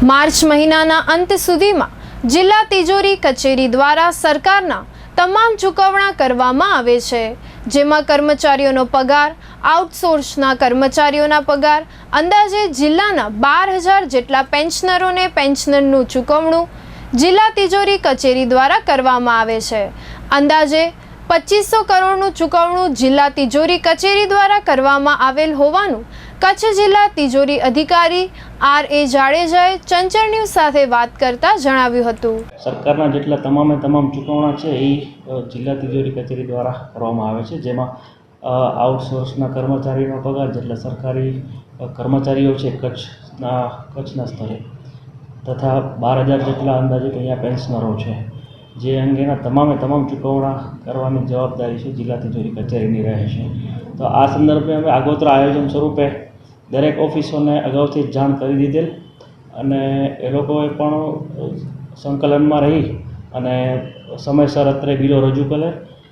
March મહિનાના અંત સુધીમાં જિલ્લા તિજોરી કચેરી દ્વારા સરકારના તમામ ચૂકવણા કરવામાં આવે છે. જેમાં કર્મચારીઓનો પગાર, આઉટસોર્સના કર્મચારીઓના પગાર, અંદાજે જિલ્લાના બાર હજાર જેટલા પેન્શનરોને પેન્શનરનું ચૂકવણું જિલ્લા તિજોરી કચેરી દ્વારા કરવામાં આવે છે. અંદાજે પચીસો કરોડનું ચૂકવણું જિલ્લા તિજોરી કચેરી દ્વારા કરવામાં આવેલ હોવાનું કચ્છ જિલ્લા તિજોરી અધિકારી આર એ જાડેજાએ ચંચળ ન્યૂઝ સાથે વાત કરતા જણાવ્યું હતું. સરકારના જેટલા તમામે તમામ ચૂકવણા છે એ જિલ્લા તિજોરી કચેરી દ્વારા કરવામાં આવે છે, જેમાં આઉટસોર્સના કર્મચારીનો પગાર જેટલા સરકારી કર્મચારીઓ છે કચ્છના કચ્છના સ્તરે, તથા બાર હજાર જેટલા અંદાજિત અહીંયા પેન્શનરો છે. જે અંગેના તમામે તમામ ચૂકવણા કરવાની જવાબદારી છે જિલ્લા તિજોરી કચેરીની રહે છે. તો આ સંદર્ભે અમે આગોતરા આયોજન સ્વરૂપે દરેક ઓફિસોને અગાઉથી જ જાણ કરી દીધેલ અને એ લોકોએ પણ સંકલનમાં રહી અને સમયસર અત્રે બિલો રજૂ કરે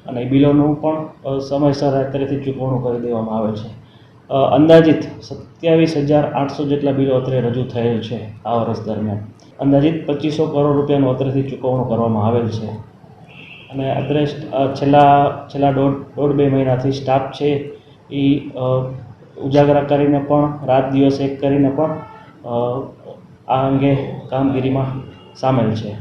અને એ બિલોનું પણ સમયસર અત્રેથી ચૂકવણું કરી દેવામાં આવે છે. અંદાજિત સત્યાવીસ હજાર આઠસો જેટલા બિલો અત્રે રજૂ થયેલ છે આ વર્ષ દરમિયાન. અંદાજિત પચીસો કરોડ રૂપિયાનું અત્રેથી ચૂકવણું કરવામાં આવેલ છે. અને અત્રે છેલ્લા છેલ્લા દોઢ દોઢ બે મહિનાથી સ્ટાફ છે એ ઉજાગરા કરીને પણ, રાત દિવસ એક કરીને પણ આ અંગે કામગીરીમાં સામેલ છે.